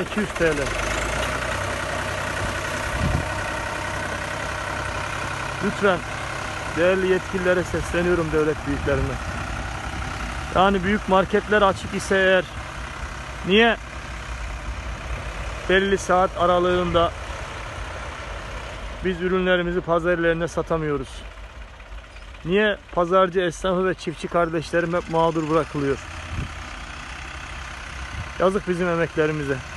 200 TL. Lütfen değerli yetkililere sesleniyorum devlet büyüklerine. Yani büyük marketler açık ise eğer niye belli saat aralığında biz ürünlerimizi pazar yerlerine satamıyoruz? Niye pazarcı esnafı ve çiftçi kardeşlerim hep mağdur bırakılıyor? Yazık bizim emeklerimize.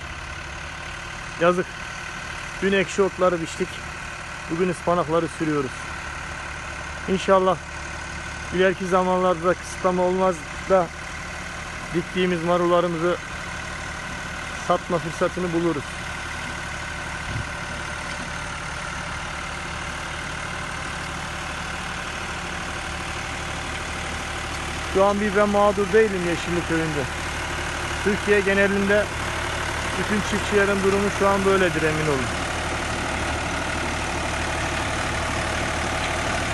Yazık. Dün ekşi otları biçtik. Bugün ıspanakları sürüyoruz. İnşallah ileriki zamanlarda da kısıtlama olmaz da diktiğimiz marullarımızı satma fırsatını buluruz. Şu an bir ben mağdur değilim Yeşillik köyünde. Türkiye genelinde bütün çiftçilerin durumu şu an böyledir emin olun.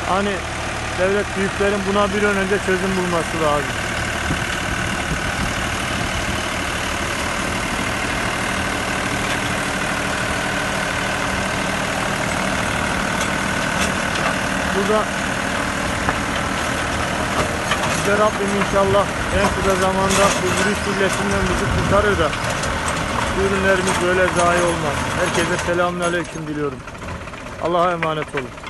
Hani devlet büyüklerin buna bir an önce çözüm bulması lazım. Burada Yüce Rabbim inşallah en kısa zamanda bu virüs illetinden bizi kurtarır da ürünlerimiz böyle zayi olmaz. Herkese selamünaleyküm diliyorum. Allah'a emanet olun.